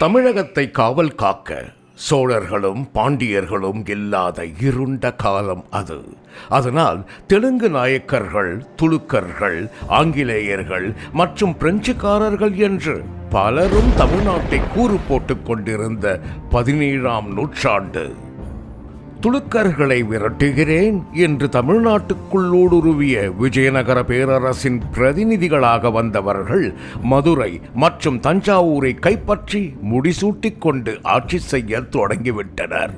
தமிழகத்தை காவல் காக்க சோழர்களும் பாண்டியர்களும் இல்லாத இருண்ட காலம் அது. அதனால் தெலுங்கு நாயக்கர்கள் துலுக்கர்கள் ஆங்கிலேயர்கள் மற்றும் பிரெஞ்சுக்காரர்கள் என்று பலரும் தமிழ்நாட்டை கூறு போட்டுக் கொண்டிருந்த பதினேழாம் நூற்றாண்டு. துலுக்கர்களை விரட்டுகிறேன் என்று தமிழ்நாட்டுக்குள் ஊடுருவிய விஜயநகர பேரரசின் பிரதிநிதிகளாக வந்தவர்கள் மதுரை மற்றும் தஞ்சாவூரை கைப்பற்றி முடிசூட்டிக் கொண்டு ஆட்சி செய்ய தொடங்கிவிட்டனர்.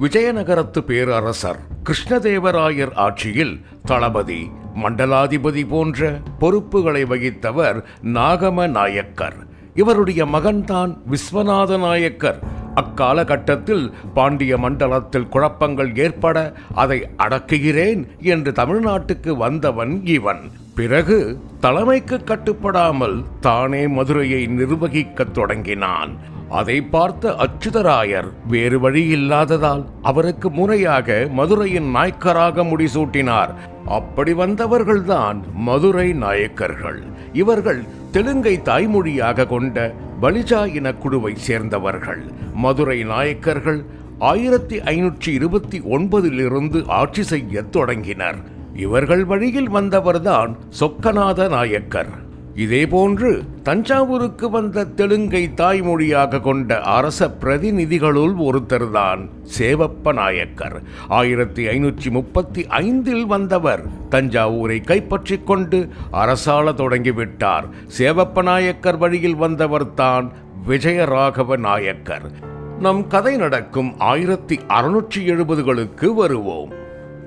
விஜயநகரத்து பேரரசர் கிருஷ்ணதேவராயர் ஆட்சியில் தளபதி மண்டலாதிபதி போன்ற பொறுப்புகளை வகித்தவர் நாகம நாயக்கர் இவருடைய மகன்தான் விஸ்வநாத நாயக்கர் அக்காலகட்டத்தில் பாண்டிய மண்டலத்தில் குழப்பங்கள் ஏற்பட அதை அடக்குகிறேன் என்று தமிழ்நாட்டுக்கு வந்தவன் இவன். பிறகு தலைமைக்கு கட்டுப்படாமல் தானே மதுரையை நிர்வகிக்கத் தொடங்கினான். அதை பார்த்த அச்சுதராயர் வேறு வழி இல்லாததால் அவருக்கு முறையாக மதுரையின் நாயக்கராக முடிசூட்டினார். அப்படி வந்தவர்கள்தான் மதுரை நாயக்கர்கள். இவர்கள் தெலுங்கை தாய்மொழியாக கொண்ட பலிஜா இன குழுவை சேர்ந்தவர்கள். மதுரை நாயக்கர்கள் ஆயிரத்தி ஐநூற்றி இருபத்தி ஒன்பதிலிருந்து ஆட்சி செய்ய தொடங்கினர். இவர்கள் வழியில் வந்தவர்தான் சொக்கநாத நாயக்கர். இதேபோன்று தஞ்சாவூருக்கு வந்த தெலுங்கை தாய்மொழியாக கொண்ட அரச பிரதிநிதிகளுள் ஒருத்தர்தான் சேவப்ப நாயக்கர். ஆயிரத்தி ஐநூற்றி முப்பத்தி ஐந்தில் வந்தவர் தஞ்சாவூரை கைப்பற்றி கொண்டு அரசாள தொடங்கிவிட்டார். சேவப்ப நாயக்கர் வழியில் வந்தவர் தான் விஜயராகவ நாயக்கர். நம் கதை நடக்கும் ஆயிரத்தி அறுநூற்றி எழுபதுகளுக்கு வருவோம்.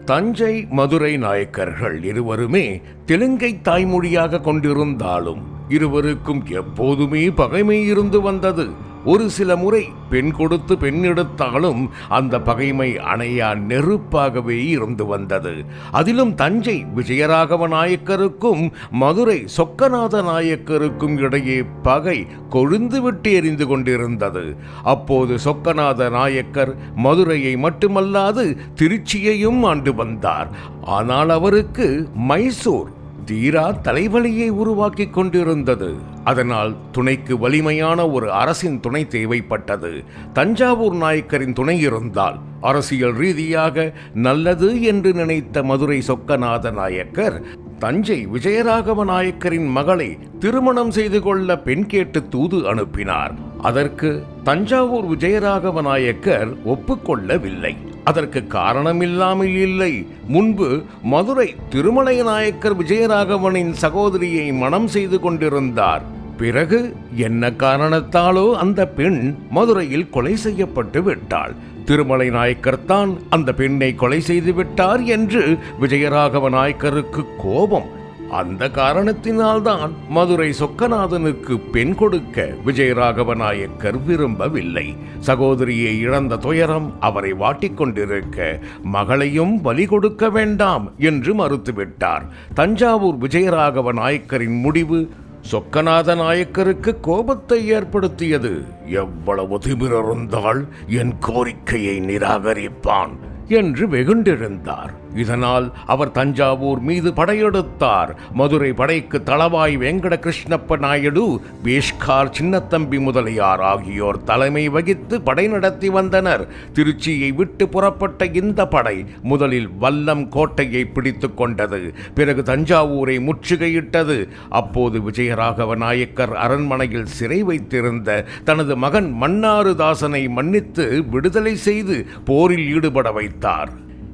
தஞ்சை மதுரை நாயக்கர்கள் இருவருமே தெலுங்கை தாய்மொழியாக கொண்டிருந்தாலும் இருவருக்கும் எப்போதுமே பகைமை இருந்து வந்தது. ஒரு சில முறை பெண் கொடுத்து பெண் எடுத்தாலும் அந்த பகைமை அணையா நெருப்பாகவே இருந்து வந்தது. அதிலும் தஞ்சை விஜயராகவ நாயக்கருக்கும் மதுரை சொக்கநாத நாயக்கருக்கும் இடையே பகை கொழுந்து விட்டு எரிந்து கொண்டிருந்தது. அப்போது சொக்கநாத நாயக்கர் மதுரையை மட்டுமல்லாது திருச்சியையும் ஆண்டு வந்தார். ஆனால் அவருக்கு மைசூர் தீரா தலைவலியை உருவாக்கி கொண்டிருந்தது. அதனால் துணைக்கு வலிமையான ஒரு அரசின் துணை தேவைப்பட்டது. தஞ்சாவூர் நாயக்கரின் துணை இருந்தால் அரசியல் ரீதியாக நல்லது என்று நினைத்த மதுரை சொக்கநாத நாயக்கர் தஞ்சை விஜயராகவ நாயக்கரின் மகளை திருமணம் செய்து கொள்ள பெண் கேட்டு தூது அனுப்பினார். அதற்கு தஞ்சாவூர் விஜயராகவ நாயக்கர் ஒப்புக்கொள்ளவில்லை. அதற்கு காரணமில்லாமல் இல்லை. முன்பு மதுரை திருமலை நாயக்கர் விஜயராகவனின் சகோதரியை மணம் செய்து கொண்டிருந்தார். பிறகு என்ன காரணத்தாலோ அந்த பெண் மதுரையில் கொலை செய்யப்பட்டு விட்டாள். திருமலை நாயக்கர் தான் அந்த பெண்ணை கொலை செய்து விட்டார் என்று விஜயராகவ நாயக்கருக்கு கோபம். அந்த காரணத்தினால்தான் மதுரை சொக்கநாதனுக்கு பெண் கொடுக்க விஜயராகவ நாயக்கர் விரும்பவில்லை. சகோதரியை இழந்த துயரம் அவரை வாட்டிக் கொண்டிருக்க மகளையும் பலி கொடுக்க வேண்டாம் என்று மறுத்துவிட்டார். தஞ்சாவூர் விஜயராகவ நாயக்கரின் முடிவு சொக்கநாத நாயக்கருக்கு கோபத்தை ஏற்படுத்தியது. எவ்வளவு திமிரருந்தால் என் கோரிக்கையை நிராகரிப்பான் என்று வெகுண்டிருந்தார். இதனால் அவர் தஞ்சாவூர் மீது படையெடுத்தார். மதுரை படைக்கு தளவாய் வெங்கட கிருஷ்ணப்ப நாயுடு பேஷ்கார் சின்னத்தம்பி முதலியார் ஆகியோர் தலைமை வகித்து படை நடத்தி வந்தனர். திருச்சியை விட்டு புறப்பட்ட இந்த படை முதலில் வல்லம் கோட்டையை பிடித்து கொண்டது பிறகு தஞ்சாவூரை முற்றுகையிட்டது. அப்போது விஜயராகவ நாயக்கர் அரண்மனையில் சிறை வைத்திருந்த தனது மகன் மன்னாருதாசனை மன்னித்து விடுதலை செய்து போரில் ஈடுபட வைத்தார்.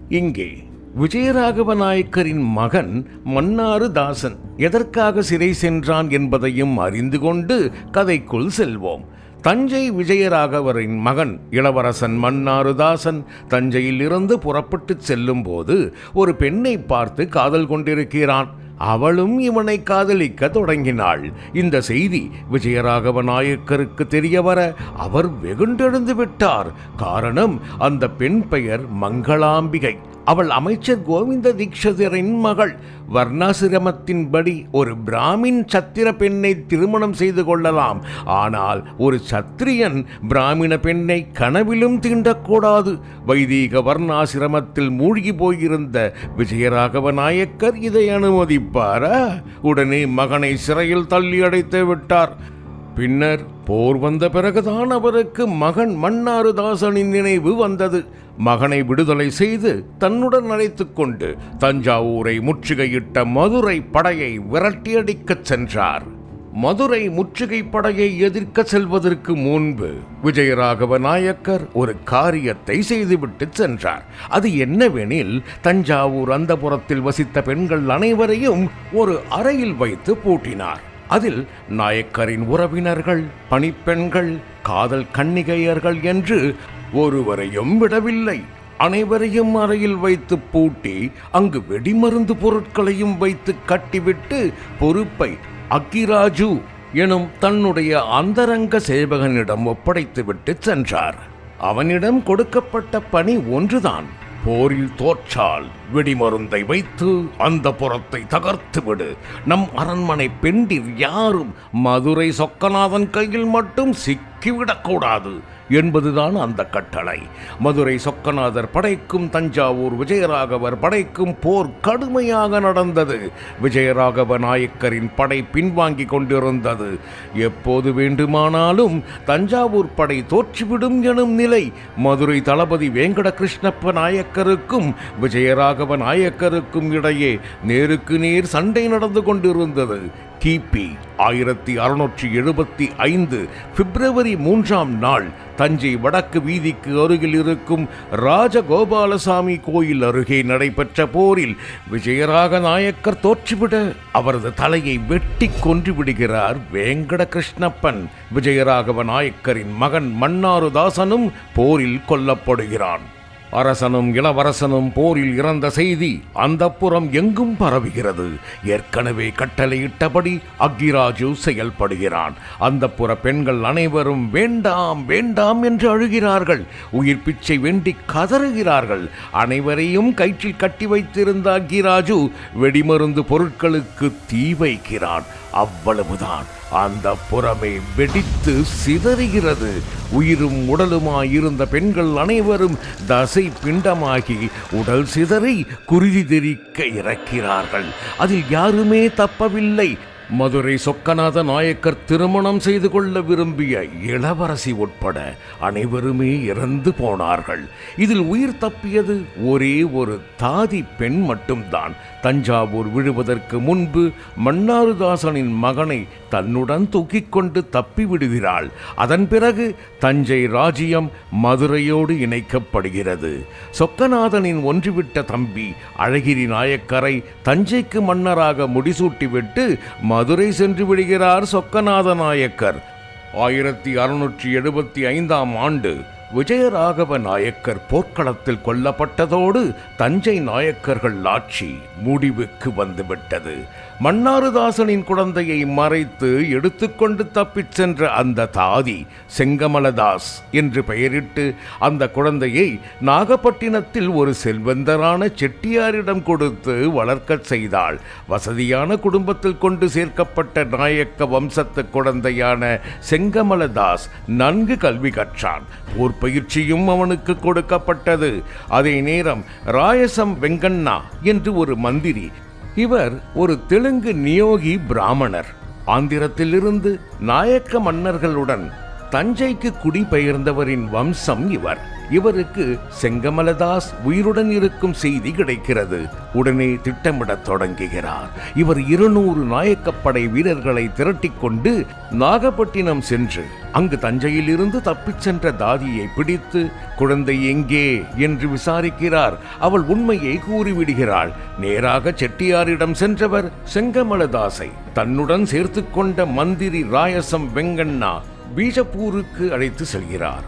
இங்கே விஜயராகவ நாயக்கரின் மகன் மன்னாரு தாசன் எதற்காக சிறை சென்றான் என்பதையும் அறிந்து கொண்டு கதைக்குள் செல்வோம். தஞ்சை விஜயராகவரின் மகன் இளவரசன் மன்னாருதாசன் தஞ்சையிலிருந்து புறப்பட்டு செல்லும்போது ஒரு பெண்ணை பார்த்து காதல் கொண்டிருக்கிறான். அவளும் இவனை காதலிக்க தொடங்கினாள். இந்த செய்தி விஜயராகவ நாயக்கருக்கு தெரிய வர அவர் வெகுண்டெழுந்து விட்டார். காரணம் அந்த பெண் பெயர் மங்களாம்பிகை. அவள் அமைச்சர் கோவிந்த தீக்ஷதரின் மகள் வர்ணாசிரமத்தின்படி ஒரு பிராமின் சத்திர பெண்ணை திருமணம் செய்து கொள்ளலாம். ஆனால் ஒரு சத்திரியன் பிராமண பெண்ணை கனவிலும் தீண்டக்கூடாது. வைதீக வர்ணாசிரமத்தில் மூழ்கி போயிருந்த விஜயராகவ நாயக்கர் இதை அனுமதிப்பாரா? உடனே மகனை சிறையில் தள்ளி அடைத்து விட்டார். பின்னர் போர் வந்த பிறகுதான் அவருக்கு மகன் மன்னாருதாசனின் நினைவு வந்தது. மகனை விடுதலை செய்து தன்னுடன் அழைத்து கொண்டு தஞ்சாவூரை முற்றுகையிட்ட மதுரை படையை விரட்டியடிக்கச் சென்றார். மதுரை முற்றுகை படையை எதிர்க்க செல்வதற்கு முன்பு விஜயராகவ நாயக்கர் ஒரு காரியத்தை செய்துவிட்டு சென்றார். அது என்னவெனில் தஞ்சாவூர் அந்தபுரத்தில் வசித்த பெண்கள் அனைவரையும் ஒரு அறையில் வைத்து பூட்டினார். அதில் நாயக்கரின் உறவினர்கள் பணிப்பெண்கள் காதல் கன்னிகையர்கள் என்று ஒருவரையும் விடவில்லை. அனைவரையும் அறையில் வைத்து பூட்டி அங்கு வெடிமருந்து பொருட்களையும் வைத்து கட்டிவிட்டு பொறுப்பை அக்கிராஜு எனும் தன்னுடைய அந்தரங்க சேவகனிடம் ஒப்படைத்துவிட்டு சென்றார். அவனிடம் கொடுக்கப்பட்ட பணி ஒன்றுதான். போரில் தோற்றால் வெடிமருந்தை வைத்து அந்த புறத்தை தகர்த்துவிடு நம் அரண்மனை பெண்டிர் யாரும் மதுரை சொக்கநாதன் கையில் மட்டும் சிக்கிவிடக்கூடாது என்பதுதான் அந்த கட்டளை. மதுரை சொக்கநாதர் படைக்கும் தஞ்சாவூர் விஜயராகவர் படைக்கும் போர் கடுமையாக நடந்தது. விஜயராகவ நாயக்கரின் படை பின்வாங்கி கொண்டிருந்தது. எப்போது வேண்டுமானாலும் தஞ்சாவூர் படை தோற்றுவிடும் எனும் நிலை மதுரை தளபதி வேங்கட கிருஷ்ணப்ப நாயக்கருக்கும் ராகவ நாயக்கருக்கும் இடையே நேருக்கு நேர் சண்டை நடந்து கொண்டிருந்தது. கிபி ஆயிரத்தி அறுநூற்றி எழுபத்தி ஐந்து பிப்ரவரி மூன்றாம் நாள் தஞ்சை வடக்கு வீதிக்கு அருகில் இருக்கும் ராஜகோபாலசாமி கோயில் அருகே நடைபெற்ற போரில் விஜயராக நாயக்கர் தோற்றுவிட அவரது தலையை வெட்டி கொன்று விடுகிறார் வேங்கட கிருஷ்ணப்பன் விஜயராகவ நாயக்கரின் மகன் மன்னாருதாசனும் போரில் கொல்லப்படுகிறான். அரசனும் இளவரசனும் போரில் இறந்த செய்தி அந்த புறம் எங்கும் பரவுகிறது. ஏற்கனவே கட்டளையிட்டபடி அக்கிராஜு செயல்படுகிறான். அந்த புற பெண்கள் அனைவரும் வேண்டாம் வேண்டாம் என்று அழுகிறார்கள். உயிர் பிச்சை வேண்டி கதறுகிறார்கள். அனைவரையும் கயிற்றில் கட்டி வைத்திருந்த அக்கிராஜு வெடிமருந்து பொருட்களுக்கு தீ வைக்கிறான். அவ்வளவுதான். அந்த புறமே வெடித்து சிதறுகிறது. உயிரும் உடலுமாயிருந்த பெண்கள் அனைவரும் தசை பிண்டமாகி உடல் சிதறி குருதி தெரிக்க இறக்கிறார்கள். அதில் யாருமே தப்பவில்லை. மதுரை சொக்கநாத நாயக்கர் திருமணம் செய்து கொள்ள விரும்பிய இளவரசி உட்பட அனைவருமே இறந்து போனார்கள். இதில் உயிர் தப்பியது ஒரே ஒரு தாதி பெண் மட்டும்தான். தஞ்சாவூர் விழுவதற்கு முன்பு மன்னாருதாசனின் மகனை தன்னுடன் தூக்கிக் கொண்டு தப்பி விடுகிறாள். அதன் பிறகு தஞ்சை ராஜ்யம் மதுரையோடு இணைக்கப்படுகிறது. சொக்கநாதனின் ஒன்றுவிட்ட தம்பி அழகிரி நாயக்கரை தஞ்சைக்கு மன்னராக முடிசூட்டிவிட்டு மதுரை சென்று விடுகிறார் சொக்கநாத நாயக்கர் ஆயிரத்தி அறுநூற்றி எழுபத்தி ஐந்தாம் ஆண்டு விஜயராகவ நாயக்கர் போர்க்களத்தில் கொல்லப்பட்டதோடு தஞ்சை நாயக்கர்கள் ஆட்சி முடிவுக்கு வந்துவிட்டது. மன்னாருதாசனின் குழந்தையை மறைத்து எடுத்துக்கொண்டு தப்பிச் சென்ற அந்த தாதி செங்கமலதாஸ் என்று பெயரிட்டு அந்த குழந்தையை நாகப்பட்டினத்தில் ஒரு செல்வந்தரான செட்டியாரிடம் கொடுத்து வளர்க்கச் செய்தாள். வசதியான குடும்பத்தில் கொண்டு சேர்க்கப்பட்ட நாயக்க வம்சத்து குழந்தையான செங்கமலதாஸ் நன்கு கல்வி கற்றான். போர் பயிற்சியும் அவனுக்கு கொடுக்கப்பட்டது. அதே நேரம் ராயசம் வெங்கண்ணா என்று ஒரு மந்திரி இவர் ஒரு தெலுங்கு நியோகி பிராமணர். ஆந்திரத்திலிருந்து நாயக்க மன்னர்களுடன் தஞ்சைக்கு குடிபெயர்ந்தவரின் வம்சம் இவர். இவருக்கு செங்கமலதாஸ் உயிருடன் இருக்கும் செய்தி கிடைக்கிறது. உடனே திட்டமிடத் தொடங்குகிறார். இவர் இருநூறு நாயக்கப்படை வீரர்களை திரட்டிக்கொண்டு நாகப்பட்டினம் சென்று அங்கு தஞ்சையில் இருந்து தப்பிச் சென்ற தாதியை பிடித்து குழந்தை எங்கே என்று விசாரிக்கிறார். அவள் உண்மையை கூறிவிடுகிறாள். நேராக செட்டியாரிடம் சென்றவர் செங்கமலதாசை. தன்னுடன் சேர்த்து கொண்ட மந்திரி ராயசம் வெங்கண்ணா. பீஜப்பூருக்கு அழைத்து செல்கிறார்.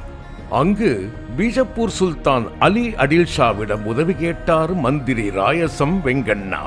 அங்கு பீஜப்பூர் சுல்தான் அலி அடில் ஷாவிடம் உதவி கேட்டார் மந்திரி ராயசம் வெங்கண்ணா.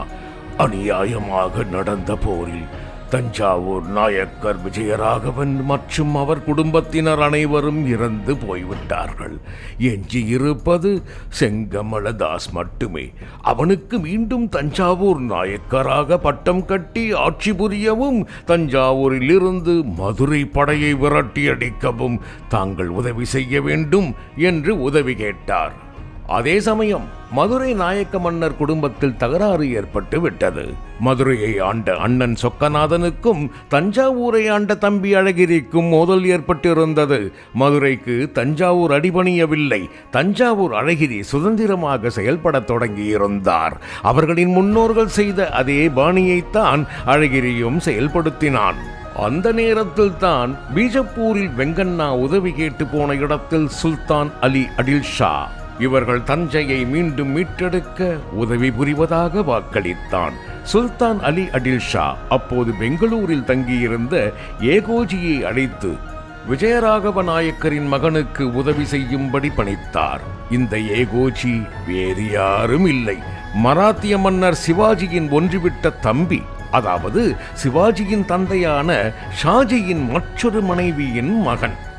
அநியாயமாக நடந்த போரில் தஞ்சாவூர் நாயக்கர் விஜயராகவன் மற்றும் அவர் குடும்பத்தினர் அனைவரும் இறந்து போய்விட்டார்கள். எஞ்சியிருப்பது செங்கமலதாஸ் மட்டுமே. அவனுக்கு மீண்டும் தஞ்சாவூர் நாயக்கராக பட்டம் கட்டி ஆட்சி புரியவும் தஞ்சாவூரிலிருந்து மதுரை படையை விரட்டி அடிக்கவும் தாங்கள் உதவி செய்ய வேண்டும் என்று உதவி கேட்டார். அதே சமயம் மதுரை நாயக்க மன்னர் குடும்பத்தில் தகராறு ஏற்பட்டு விட்டது. மதுரையை ஆண்ட அண்ணன் சொக்கநாதனுக்கும் தஞ்சாவூரை ஆண்ட தம்பி அழகிரிக்கும் மோதல் ஏற்பட்டிருந்தது. மதுரைக்கு தஞ்சாவூர் அடிபணியவில்லை. தஞ்சாவூர் அழகிரி சுதந்திரமாக செயல்படத் தொடங்கியிருந்தார். அவர்களின் முன்னோர்கள் செய்த அதே பாணியைத்தான் அழகிரியும் செயல்படுத்தினான். அந்த நேரத்தில் தான் பீஜப்பூரில் வெங்கண்ணா உதவி கேட்டு போன இடத்தில் சுல்தான் அலி அடில் ஷா இவர்கள் தஞ்சையை மீண்டும் மீட்டெடுக்க உதவி புரிவதாக வாக்களித்தான். சுல்தான் அலி அடில் ஷா அப்போது பெங்களூரில் தங்கியிருந்த ஏகோஜியை அழைத்து விஜயராகவ நாயக்கரின் மகனுக்கு உதவி செய்யும்படி பணித்தார். இந்த ஏகோஜி வேறு யாரும் இல்லை. மராத்திய மன்னர் சிவாஜியின் ஒன்றுவிட்ட தம்பி அதாவது சிவாஜியின் தந்தையான ஷாஜியின் மற்றொரு மனைவியின் மகன்.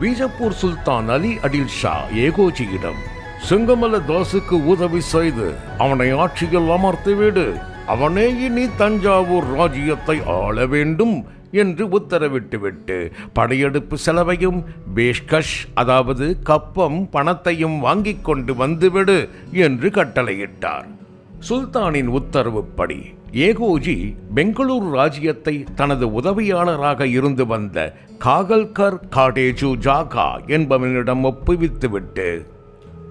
பீஜப்பூர் சுல்தான் அலி அடில் ஷா ஏகோஜியிடம் செங்கமல தாசுக்கு உதவி செய்து அவனை ஆட்சியில் அமர்த்தி விடு. அவனே இனி தஞ்சாவூர் ராஜ்யத்தை ஆள வேண்டும் என்று உத்தரவிட்டுவிட்டு படையெடுப்பு செலவையும் பேஷ்கஷ் அதாவது கப்பம் பணத்தையும் வாங்கிக் கொண்டு வந்துவிடு என்று கட்டளையிட்டார். சுல்தானின் உத்தரவுப்படி ஏகோஜி பெங்களூரு ராஜ்யத்தை தனது உதவியாளராக இருந்து வந்த காகல்கர் காடேஜு ஜாகா என்பவனிடம் ஒப்புவித்துவிட்டு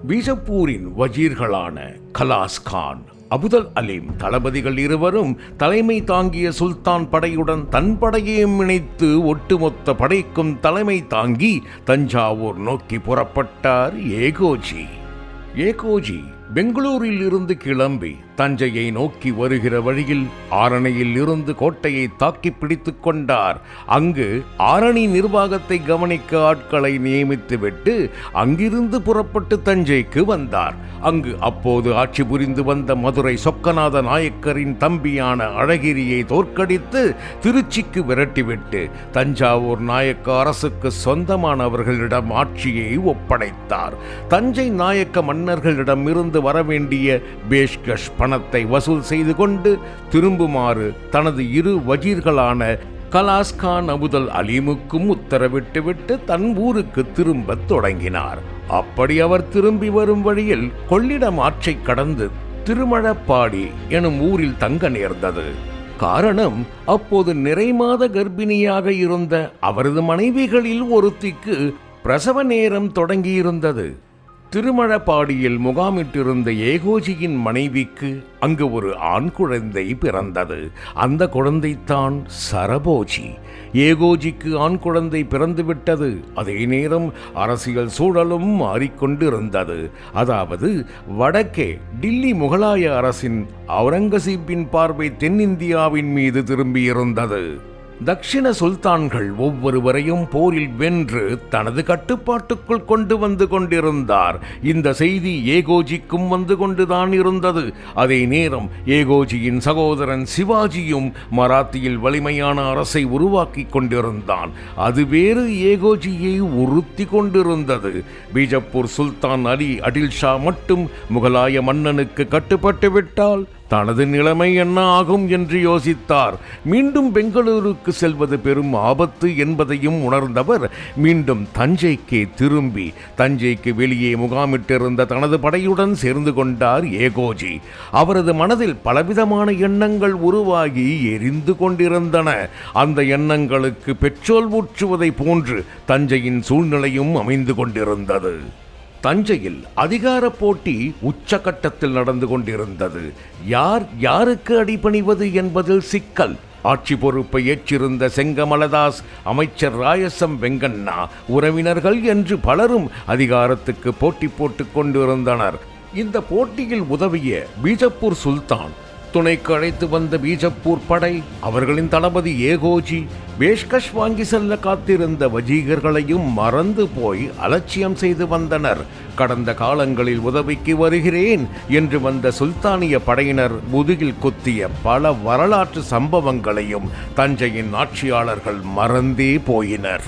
பீஜப்பூரின் வஜீர்களான கலாஸ் கான் அபுதல் அலீம் தளபதிகள் இருவரும் தலைமை தாங்கிய சுல்தான் படையுடன் தன் படையையும் இணைத்து ஒட்டுமொத்த படைக்கும் தலைமை தாங்கி தஞ்சாவூர் நோக்கி புறப்பட்டார் ஏகோஜி. ஏகோஜி பெங்களூரில் இருந்து கிளம்பி தஞ்சையை நோக்கி வருகிற வழியில் ஆரணியில் இருந்து கோட்டையை தாக்கி பிடித்துக் கொண்டார். அங்கு ஆரணி நிர்வாகத்தை கவனிக்க ஆட்களை நியமித்துவிட்டு அங்கிருந்து புறப்பட்டு தஞ்சைக்கு வந்தார். அங்கு அப்போது ஆட்சி புரிந்து வந்த மதுரை சொக்கநாத நாயக்கரின் தம்பியான அழகிரியை தோற்கடித்து திருச்சிக்கு விரட்டிவிட்டு தஞ்சாவூர் நாயக்க அரசுக்கு சொந்தமானவர்களிடம் ஆட்சியை ஒப்படைத்தார். தஞ்சை நாயக்க மன்னர்களிடம் இருந்து வரவேண்டிய பேஷ்கஷ் பண பணத்தை வசூல் செய்து கொண்டு திரும்புமாறு தனது இரு வஜீர்களான கலாஸ்கான் அபுதல் அலீமுக்கும் உத்தரவிட்டுவிட்டு தன் ஊருக்கு திரும்பத் தொடங்கினார். அப்படி அவர் திரும்பி வரும் வழியில் கொள்ளிடம் ஆற்றை கடந்து திருமழப்பாடி எனும் ஊரில் தங்க நேர்ந்தது. காரணம் அப்போது நிறைமாத கர்ப்பிணியாக இருந்த அவரது மனைவிகளில் ஒருத்திக்கு பிரசவ நேரம் தொடங்கியிருந்தது. திருமழப்பாடியில் முகாமிட்டிருந்த ஏகோஜியின் மனைவிக்கு அங்கு ஒரு ஆண் குழந்தை பிறந்தது. அந்த குழந்தைத்தான் சரபோஜி. ஏகோஜிக்கு ஆண் குழந்தை பிறந்துவிட்டது. அதே நேரம் அரசியல் சூழலும் மாறிக்கொண்டிருந்தது. அதாவது வடக்கே டில்லி முகலாய அரசின் அவுரங்கசீப்பின் பார்வை தென்னிந்தியாவின் மீது திரும்பியிருந்தது. தக்ஷிண சுல்தான்கள் ஒவ்வொருவரையும் போரில் வென்று தனது கட்டுப்பாட்டுக்குள் கொண்டு வந்து கொண்டிருந்தார். இந்த செய்தி ஏகோஜிக்கும் வந்து கொண்டுதான் இருந்தது. அதே நேரம் ஏகோஜியின் சகோதரன் சிவாஜியும் மராத்தியில் வலிமையான அரசை உருவாக்கி கொண்டிருந்தான். அது வேறு ஏகோஜியை உறுத்தி கொண்டிருந்தது. பீஜப்பூர் சுல்தான் அலி அடில் ஷா மட்டும் முகலாய மன்னனுக்கு கட்டுப்பட்டு விட்டால் தனது நிலைமை என்ன ஆகும் என்று யோசித்தார். மீண்டும் பெங்களூருக்கு செல்வது பெரும் ஆபத்து என்பதையும் உணர்ந்தவர் மீண்டும் தஞ்சைக்கே திரும்பி தஞ்சைக்கு வெளியே முகாமிட்டிருந்த தனது படையுடன் சேர்ந்து கொண்டார் ஏகோஜி. அவரது மனதில் பலவிதமான எண்ணங்கள் உருவாகி எரிந்து கொண்டிருந்தன. அந்த எண்ணங்களுக்கு பெட்ரோல் ஊற்றுவதை போன்று தஞ்சையின் சூழ்நிலையும் அமைந்து கொண்டிருந்தது. தஞ்சையில் அதிகார போட்டி உச்சகட்டத்தில் நடந்து கொண்டிருந்தது. யார் யாருக்கு அடிபணிவது என்பதில் சிக்கல். ஆட்சி பொறுப்பை ஏற்றிருந்த செங்கமலதாஸ் அமைச்சர் ராயசம் வெங்கண்ணா உறவினர்கள் என்று பலரும் அதிகாரத்துக்கு போட்டி போட்டுக் கொண்டிருந்தனர். இந்த போட்டியில் உதவிய பீஜப்பூர் சுல்தான் துணைக்கு அழைத்து வந்த பீஜப்பூர் படை அவர்களின் தளபதி ஏகோஜி பேஷ்கஷ் வாங்கி செல்ல காத்திருந்த வஜீகர்களையும் மறந்து போய் அலட்சியம் செய்து வந்தனர். கடந்த காலங்களில் உதவிக்கு வருகிறேன் என்று வந்த சுல்தானிய படையினர் முதுகில் குத்திய பல வரலாற்று சம்பவங்களையும் தஞ்சையின் ஆட்சியாளர்கள் மறந்தே போயினர்.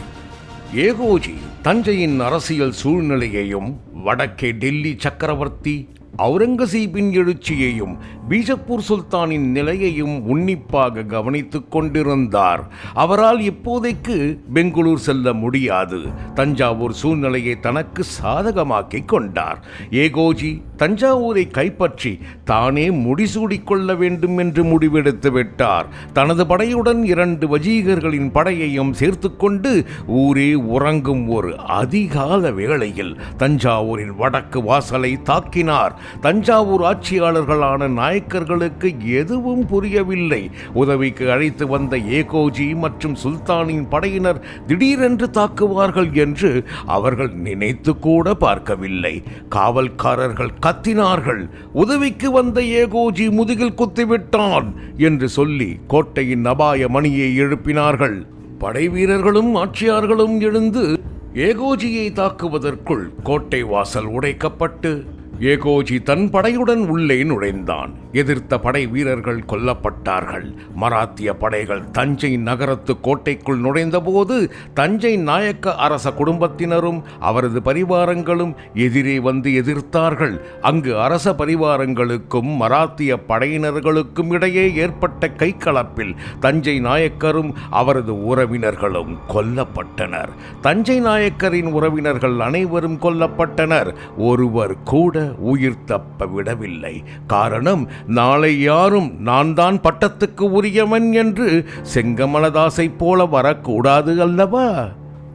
ஏகோஜி தஞ்சையின் அரசியல் சூழ்நிலையையும் வடக்கே டெல்லி சக்கரவர்த்தி அவுரங்கசீபின் எழுச்சியையும் பீஜப்பூர் சுல்தானின் நிலையையும் உன்னிப்பாக கவனித்துக் கொண்டிருந்தார். அவரால் இப்போதைக்கு பெங்களூர் செல்ல முடியாது. தஞ்சாவூர் சூழ்நிலையை தனக்கு சாதகமாக்கிக் கொண்டார். ஏகோஜி தஞ்சாவூரை கைப்பற்றி தானே முடிசூடிக்கொள்ள வேண்டும் என்று முடிவெடுத்து விட்டார். தனது படையுடன் இரண்டு வஜீகர்களின் படையையும் சேர்த்துக்கொண்டு ஊரே உறங்கும் ஒரு அதிகால வேளையில் தஞ்சாவூரின் வடக்கு வாசலை தாக்கினார். தஞ்சாவூர் ஆட்சியாளர்களான நாயக்கர்களுக்கு எதுவும் புரியவில்லை. உதவிக்கு அழைத்து வந்த ஏகோஜி மற்றும் சுல்தானின் படையினர் திடீரென்று தாக்குவார்கள் என்று அவர்கள் நினைத்து கூட பார்க்கவில்லை. காவல்காரர்கள் கத்தினார்கள். உதவிக்கு வந்த ஏகோஜி முதுகில் குத்திவிட்டான் என்று சொல்லி கோட்டையின் அபாய மணியை எழுப்பினார்கள். படை வீரர்களும் ஆட்சியார்களும் எழுந்து ஏகோஜியை தாக்குவதற்குள் கோட்டை வாசல் உடைக்கப்பட்டு ஏகோஜி தன் படையுடன் உள்ளே நுழைந்தான். எதிர்த்த படை வீரர்கள் கொல்லப்பட்டார்கள். மராத்திய படைகள் தஞ்சை நகரத்து கோட்டைக்குள் நுழைந்தபோது தஞ்சை நாயக்க அரச குடும்பத்தினரும் அவரது பரிவாரங்களும் எதிரே வந்து எதிர்த்தார்கள். அங்கு அரச பரிவாரங்களுக்கும் மராத்திய படையினர்களுக்கும் இடையே ஏற்பட்ட கைகலப்பில் தஞ்சை நாயக்கரும் அவரது உறவினர்களும் கொல்லப்பட்டனர். தஞ்சை நாயக்கரின் உறவினர்கள் அனைவரும் கொல்லப்பட்டனர். ஒருவர் கூட உயிர் தப்ப விடவில்லை. காரணம் நாளை யாரும் நான் தான் பட்டத்துக்கு உரியவன் என்று செங்கமலதாசைப் போல வரக்கூடாது அல்லவா?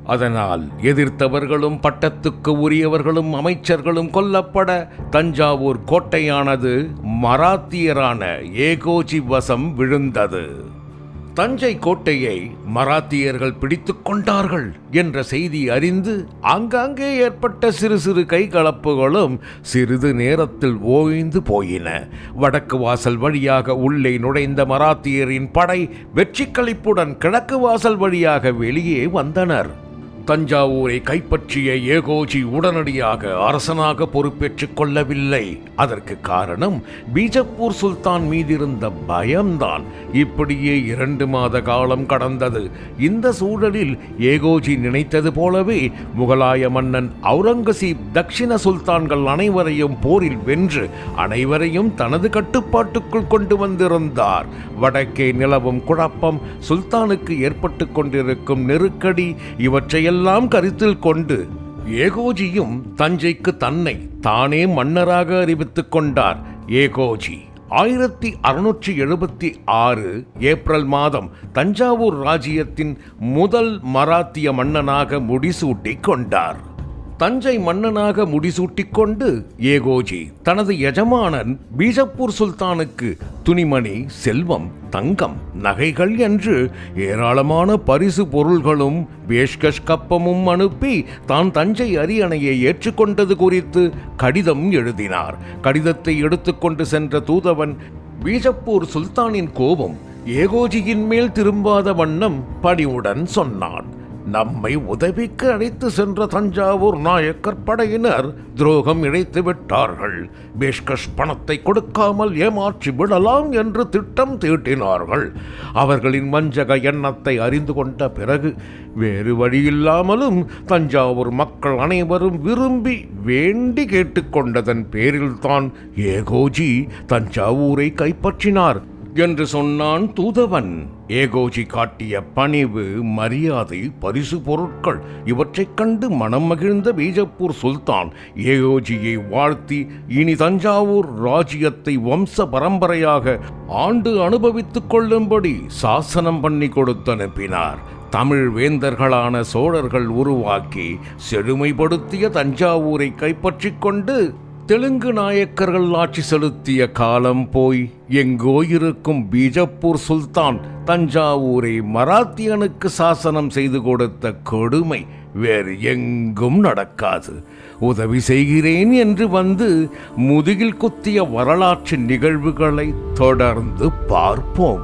அதனால் எதிர்த்தவர்களும் பட்டத்துக்கு உரியவர்களும் அமைச்சர்களும் கொல்லப்பட தஞ்சாவூர் கோட்டையானது மராத்தியரான ஏகோஜி வசம் விழுந்தது. தஞ்சை கோட்டையை மராத்தியர்கள் பிடித்துக் கொண்டார்கள் என்ற செய்தி அறிந்து ஆங்காங்கே ஏற்பட்ட சிறு சிறு கைகலப்புகளும் சிறிது நேரத்தில் ஓய்ந்து போயின. வடக்கு வாசல் வழியாக உள்ளே நுழைந்த மராத்தியரின் படை வெற்றிக்களிப்புடன் கிழக்கு வாசல் வழியாக வெளியே வந்தனர். தஞ்சாவூரை கைப்பற்றிய ஏகோஜி உடனடியாக அரசனாக பொறுப்பேற்றுக் கொள்ளவில்லை. அதற்கு காரணம் பீஜப்பூர் சுல்தான் மீதிருந்த பயம்தான். இப்படியே இரண்டு மாத காலம் கடந்தது. இந்த சூழலில் ஏகோஜி நினைத்தது போலவே முகலாய மன்னன் அவுரங்கசீப் தக்ஷிண சுல்தான்கள் அனைவரையும் போரில் வென்று அனைவரையும் தனது கட்டுப்பாட்டுக்குள் கொண்டு வந்திருந்தார். வடக்கே நிலவும் குழப்பம் சுல்தானுக்கு ஏற்பட்டு கொண்டிருக்கும் நெருக்கடி இவற்றையெல்லாம் கருத்தில் கொண்டு ஏகோஜியும் தஞ்சைக்கு தன்னை தானே மன்னராக அறிவித்துக் கொண்டார். ஏகோஜி ஆயிரத்தி அறுநூற்றி எழுபத்தி ஆறு ஏப்ரல் மாதம் தஞ்சாவூர் ராஜ்யத்தின் முதல் மராத்திய மன்னனாக முடிசூட்டிக் கொண்டார். தஞ்சை மன்னனாக முடிசூட்டிக் கொண்டு ஏகோஜி தனது எஜமானன் பீஜப்பூர் சுல்தானுக்கு துணிமணி செல்வம் தங்கம் நகைகள் என்று ஏராளமான பரிசு பொருள்களும் பேஷ்கஷ் கப்பமும் அனுப்பி தான் தஞ்சை அரியணையை ஏற்றுக்கொண்டது குறித்து கடிதம் எழுதினார். கடிதத்தை எடுத்துக்கொண்டு சென்ற தூதவன் பீஜப்பூர் சுல்தானின் கோபம் ஏகோஜியின் மேல் திரும்பாத வண்ணம் பணிவுடன் சொன்னான். நம்மை உதவிக்கு அழைத்து சென்ற தஞ்சாவூர் நாயக்கர் படையினர் துரோகம் இழைத்து விட்டார்கள். பேஷ்கஷ் பணத்தை கொடுக்காமல் ஏமாற்றி விடலாம் என்று திட்டம் தீட்டினார்கள். அவர்களின் வஞ்சக எண்ணத்தை அறிந்து கொண்ட பிறகு வேறு வழியில்லாமலும் தஞ்சாவூர் மக்கள் அனைவரும் விரும்பி வேண்டி கேட்டுக்கொண்டதன் பேரில்தான் ஏகோஜி தஞ்சாவூரை கைப்பற்றினார். என்று சொன்னான் தூதவன். ஏகோஜி காட்டிய பணிவு மரியாதை பரிசு பொருட்கள் இவற்றைக் கண்டு மனம் மகிழ்ந்த பீஜப்பூர் சுல்தான். ஏகோஜியை வாழ்த்தி இனி தஞ்சாவூர் ராஜ்யத்தை வம்ச பரம்பரையாக ஆண்டு அனுபவித்துக் கொள்ளும்படி சாசனம் பண்ணி கொடுத்து அனுப்பினார். தமிழ் வேந்தர்களான சோழர்கள் உருவாக்கி செழுமைப்படுத்திய தஞ்சாவூரை கைப்பற்றிக் கொண்டு தெலுங்கு நாயக்கர்கள் ஆட்சி செலுத்திய காலம் போய் எங்கோ இருக்கும் பீஜப்பூர் சுல்தான் தஞ்சாவூரை மராத்தியனுக்கு சாசனம் செய்து கொடுத்த கொடுமை வேறு எங்கும் நடக்காது. உதவி செய்கிறேன் என்று வந்து முதுகில் குத்திய வரலாற்று நிகழ்வுகளை தொடர்ந்து பார்ப்போம்.